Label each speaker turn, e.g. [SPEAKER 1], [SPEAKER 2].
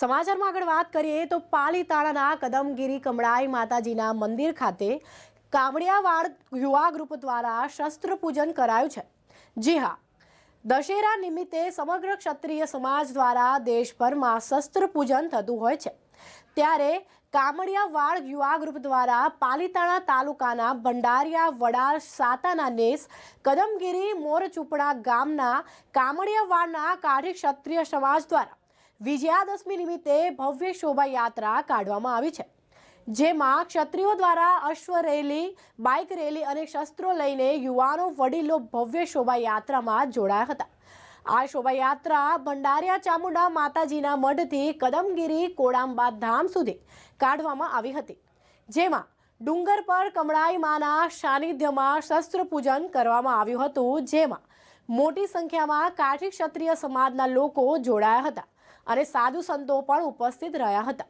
[SPEAKER 1] સમાચારમાં આગળ વાત કરીએ તો પાલીતાણાના કદમગીરી કમળાઈ માતાજીના મંદિર ખાતે કામડિયાવાડ યુવા ગ્રુપ દ્વારા શસ્ત્ર પૂજન કરાયું છે. જી હા, દશેરા નિમિત્તે સમગ્ર ક્ષત્રિય સમાજ દ્વારા દેશભરમાં શસ્ત્ર પૂજન થતું હોય છે. ત્યારે કામડિયાવાડ યુવા ગ્રુપ દ્વારા પાલીતાણા તાલુકાના ભંડારિયા વડાલ સાતાના નેસ કદમગીરી મોરચુપડા ગામના કામડિયાવાડના કાઢી ક્ષત્રિય સમાજ દ્વારા વિજયાદશમી નિમિત્તે ભવ્ય શોભાયાત્રા કાઢવામાં આવી છે, જેમાં ક્ષત્રિયો દ્વારા અશ્વ રેલી, બાઇક રેલી અને શસ્ત્રો લઈને યુવાનો વડીલો ભવ્ય શોભાયાત્રામાં જોડાયા હતા. આ શોભાયાત્રા ભંડારિયા ચામુંડા માતાજીના મઢથી કદમગીરી કોડાંબા ધામ સુધી કાઢવામાં આવી હતી, જેમાં ડુંગર પર કમળાઈ માના સાનિધ્યમાં શસ્ત્ર પૂજન કરવામાં આવ્યું હતું, જેમાં મોટી સંખ્યામાં કાઠી ક્ષત્રિય સમાજના લોકો જોડાયા હતા અને સાધુ સંતો પણ ઉપસ્થિત રહ્યા હતા.